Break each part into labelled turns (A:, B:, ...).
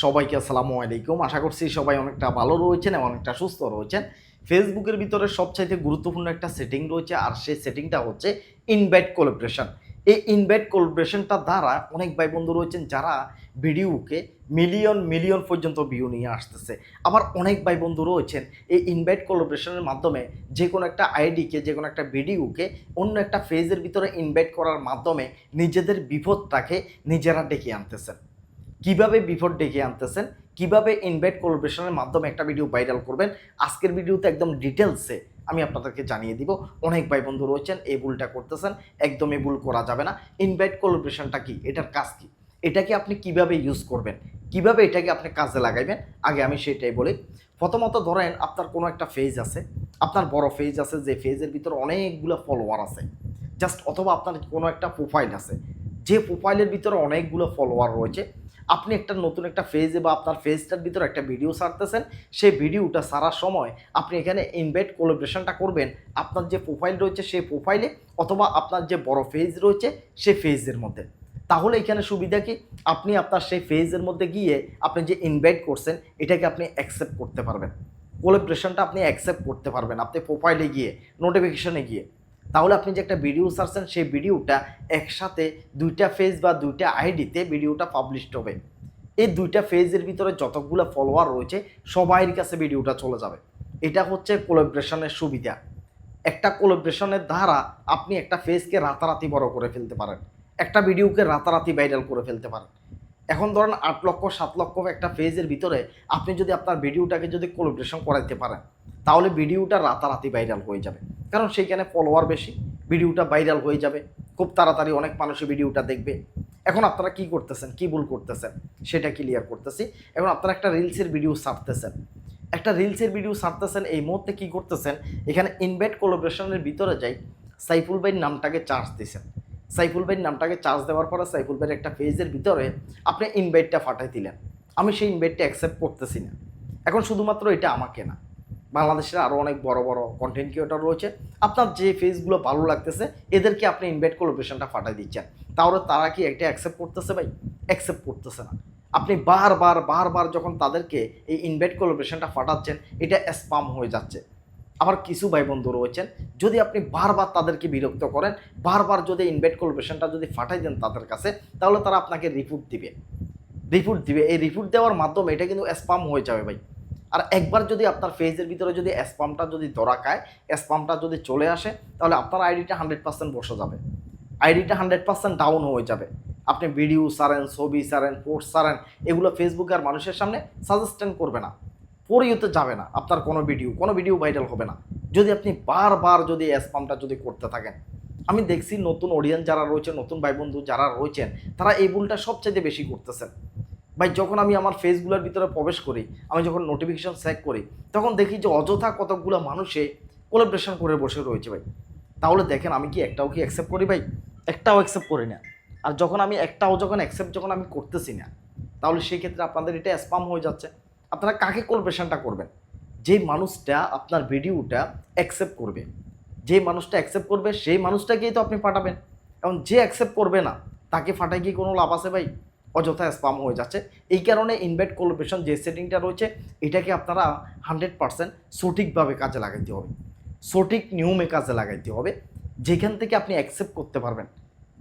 A: সবাইকে আসসালামু আলাইকুম। আশা করছি সবাই অনেকটা ভালো রয়েছেন এবং অনেকটা সুস্থ রয়েছেন। ফেসবুকের ভিতরে সবচাইতে গুরুত্বপূর্ণ একটা সেটিং রয়েছে আর সেই সেটিংটা হচ্ছে ইনভাইট কোলাবরেশন এই ইনভাইট কোলাবরেশনটা দ্বারা অনেক ভাই বন্ধু রয়েছেন যারা ভিডিওকে মিলিয়ন মিলিয়ন পর্যন্ত ভিউ নিয়ে আসতেছে। আবার অনেক ভাই বন্ধু রয়েছেন এই ইনভাইট কোলাবরেশনের মাধ্যমে যে কোনো একটা আইডিকে যে কোনো একটা ভিডিওকে অন্য একটা ফেজের ভিতরে ইনভাইট করার মাধ্যমে নিজেদের বিপদটাকে নিজেরা ডেকে আনতেছেন। কীভাবে বিফোর ডেকে আনতেছেন, কীভাবে ইনভাইট কোলাবরেশনের মাধ্যমে একটা ভিডিও ভাইরাল করবেন, আজকের ভিডিওতে একদম ডিটেলসে আমি আপনাদেরকে জানিয়ে দিব। অনেক ভাই বন্ধু রয়েছেন, এই ভুলটা করতেছেন, একদম এই ভুল করা যাবে না। ইনভাইট কোলাবরেশনটা কি? এটার কাজ কি? এটাকে আপনি কীভাবে ইউজ করবেন? কীভাবে এটাকে আপনি কাজে লাগাইবেন? আগে আমি সেটাই বলি। প্রথমত ধরেন আপনার কোনো একটা ফেজ আছে, আপনার বড় ফেজ আছে, যে ফেজের ভিতরে অনেকগুলো ফলোয়ার আছে। জাস্ট অথবা আপনার কোনো একটা প্রোফাইল আছে। যে প্রোফাইলের ভিতরে অনেকগুলো ফলোয়ার রয়েছে, আপনি একটা নতুন একটা ফেজে বা আপনার ফেজটার ভিতরে একটা ভিডিও সারতেছেন সেই ভিডিওটা সারার সময় আপনি এখানে ইনভাইট কোলাবরেশনটা করবেন, আপনার যে প্রোফাইল রয়েছে সেই প্রোফাইলে অথবা আপনার যে বড় ফেজ রয়েছে সেই ফেজের মধ্যে। তাহলে এখানে সুবিধা কি? আপনি আপনার সেই ফেজের মধ্যে গিয়ে আপনি যে ইনভাইট করছেন, এটাকে আপনি অ্যাকসেপ্ট করতে পারবেন। কোলাবরেশনটা আপনি অ্যাকসেপ্ট করতে পারবেন, আপনি প্রোফাইলে গিয়ে নোটিফিকেশনে গিয়ে। তাহলে আপনি যে একটা ভিডিও সারছেন সেই ভিডিওটা একসাথে দুইটা ফেজ বা দুইটা আইডিতে ভিডিওটা পাবলিশড হবে। এই দুইটা ফেজের ভিতরে যতগুলো ফলোয়ার রয়েছে, সবাইয়ের কাছে ভিডিওটা চলে যাবে। এটা হচ্ছে কোলাবরেশনের সুবিধা। একটা কোলাবরেশনের দ্বারা আপনি একটা ফেজকে রাতারাতি বড় করে ফেলতে পারেন। একটা ভিডিওকে রাতারাতি ভাইরাল করে ফেলতে পারেন। এখন ধরেন আট লক্ষ, সাত লক্ষ একটা ফেজের ভিতরে আপনি যদি আপনার ভিডিওটাকে যদি কোলাব্রেশন করাইতে পারেন তাহলে ভিডিওটা রাতারাতি ভাইরাল হয়ে যাবে। কারণ সেইখানে ফলোয়ার বেশি, ভিডিওটা ভাইরাল হয়ে যাবে। খুব তাড়াতাড়ি অনেক মানুষের ভিডিওটা দেখবে। এখন আপনারা কি করতেছেন? কি ভুল করতেছেন? সেটা ক্লিয়ার করতেছি। এখন আপনারা একটা রিলসের ভিডিও ছাড়তেছেন। একটা রিলসের ভিডিও ছাড়তেছেন, এই মুহূর্তে কি করতেছেন? এখানে ইনভাইট কোলাবরেশনের ভিতরে যাই, সাইফুল ভাইয়ের নামটাকে চার্জ দিছেন। সাইফুল ভাইয়ের নামটাকে চার্জ দেওয়ার পরে সাইফুল ভাইয়ের একটা পেজের ভিতরে আপনি ইনভাইটটা ফাটাই দিলেন। আমি সেই ইনভাইটটা অ্যাকসেপ্ট করতেছি না। এখন শুধুমাত্র এটা আমাকে না। বাংলাদেশের আরও অনেক বড় বড় কন্টেন্ট ক্রিয়েটর রয়েছে। আপনার যে ফেসগুলো ভালো লাগতেছে, এদেরকে আপনি ইনভাইট কোলাবরেশনটা ফাটাই দিচ্ছেন। তাহলে তারা কি এটা অ্যাকসেপ্ট করতেছে ভাই? অ্যাকসেপ্ট করতেছে না। আপনি বারবার বারবার যখন তাদেরকে এই ইনভাইট কোলাবরেশনটা ফাটাচ্ছেন এটা স্পাম হয়ে যাচ্ছে। আবার কিছু ভাই বন্ধু রয়েছেন, যদি আপনি বারবার তাদেরকে বিরক্ত করেন, বারবার যদি ইনভাইট কোলাবরেশনটা যদি ফাটাই দেন তাদের কাছে, তাহলে তারা আপনাকে রিপোর্ট দিবে। রিপোর্ট দিবে। এই রিপোর্ট দেওয়ার মাধ্যমে এটা কিন্তু স্পাম হয়ে যাবে ভাই। আর একবার যদি আপনার ফেজের ভিতরে যদি স্পামটা যদি ধরা খায়, স্পামটা যদি চলে আসে, তাহলে আপনার আইডিটা হান্ড্রেড পার্সেন্ট বসে যাবে। আইডিটা হান্ড্রেড পার্সেন্ট ডাউন হয়ে যাবে। আপনি ভিডিও সারেন ছবি সারেন পোস্ট সারেন এগুলো ফেসবুক আর মানুষের সামনে সাজেস্টেন করবে না। পরিয়তে যাবে না আপনার কোনো ভিডিও কোনো ভিডিও ভাইরাল হবে না। যদি আপনি বারবার যদি স্পামটা যদি করতে থাকেন, আমি দেখছি নতুন অডিয়েন্স যারা রয়েছে, নতুন ভাই বন্ধু যারা রয়েছেন, তারা এই ভুলটা সবচেয়ে বেশি করতেছেন। ভাই, যখন আমি আমার ফেসগুলোর ভিতরে প্রবেশ করি, আমি যখন নোটিফিকেশন চেক করি, তখন দেখি যে অযথা কতকগুলো মানুষে কোলাবরেশন করে বসে রয়েছে ভাই। তাহলে দেখেন আমি কি একটাও কি অ্যাকসেপ্ট করি ভাই? একটাও অ্যাকসেপ্ট করি না। আর যখন আমি একটাও যখন অ্যাকসেপ্ট যখন আমি করতেছি না, তাহলে সেই ক্ষেত্রে আপনাদের এটা স্পাম হয়ে যাচ্ছে। আপনারা কাকে কোলাবরেশনটা করবেন? যে মানুষটা আপনার ভিডিওটা অ্যাকসেপ্ট করবে। যে মানুষটা অ্যাকসেপ্ট করবে, সেই মানুষটাকেই তো আপনি পাঠাবেন। এবং যে অ্যাকসেপ্ট করবে না, তাকে ফাটাই কি কোনো লাভ আছে ভাই? অযথা স্পাম হয়ে যাচ্ছে। এই কারণে ইনভাইট কোলাবরেশন যে সেটিংটা রয়েছে, এটাকে আপনারা হান্ড্রেড পারসেন্ট সঠিকভাবে কাজে লাগাইতে হবে। সঠিক নিয়মে কাজে লাগাইতে হবে। যেখান থেকে আপনি অ্যাকসেপ্ট করতে পারবেন।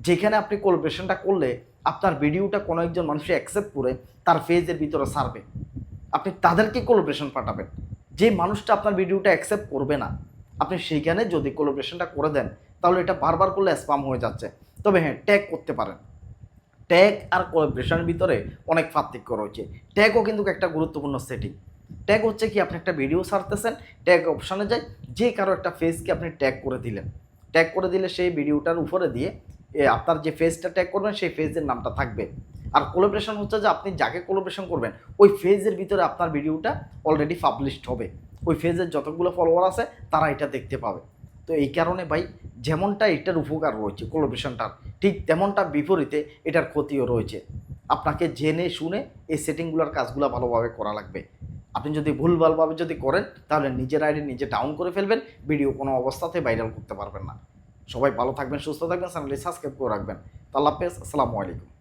A: যেখানে আপনি কোলাবরেশনটা করলে আপনার ভিডিওটা কোনো একজন মানুষে অ্যাকসেপ্ট করে তার ফেজের ভিতরে সারবে আপনি তাদেরকে কোলাবরেশন পাঠাবেন। যে মানুষটা আপনার ভিডিওটা অ্যাকসেপ্ট করবে না, আপনি সেইখানে যদি কোলাবরেশনটা করে দেন, তাহলে এটা বারবার করলে স্পাম হয়ে যাচ্ছে। তবে হ্যাঁ ট্যাগ করতে পারেন। ট্যাগ আর কোলাবরেশনের ভিতরে অনেক পার্থক্য রয়েছে। ট্যাগও কিন্তু একটা গুরুত্বপূর্ণ সেটিং ট্যাগ হচ্ছে কি, আপনি একটা ভিডিও সারতেছেন ট্যাগ অপশানে যায় যে কারও একটা ফেসকে আপনি ট্যাগ করে দিলেন। ট্যাগ করে দিলে সেই ভিডিওটার উপরে দিয়ে আপনার যে ফেসটা ট্যাগ করবেন, সেই ফেজের নামটা থাকবে। আর কোলাবরেশন হচ্ছে যে, আপনি যাকে কোলাবরেশন করবেন, ওই ফেজের ভিতরে আপনার ভিডিওটা অলরেডি পাবলিশড হবে। ওই ফেজের যতগুলো ফলোয়ার আছে, তারা এটা দেখতে পাবে। তো এই কারণে ভাই যেমনটা এটার উপকার রয়েছে কোলাবরেশনটার ঠিক তেমনটা বিপরীতে এটার ক্ষতিও রয়েছে। আপনাকে জেনে শুনে এই সেটিংগুলোর কাজগুলো ভালোভাবে করা লাগবে। আপনি যদি ভুলভালভাবে যদি করেন, তাহলে নিজের আইডি নিজে ডাউন করে ফেলবেন ভিডিও কোনো অবস্থাতে ভাইরাল করতে পারবেন না। সবাই ভালো থাকবেন, সুস্থ থাকবেন, চ্যানেলটি সাবস্ক্রাইব করে রাখবেন। তো আল্লাহ হাফেজ, আসসালামু আলাইকুম।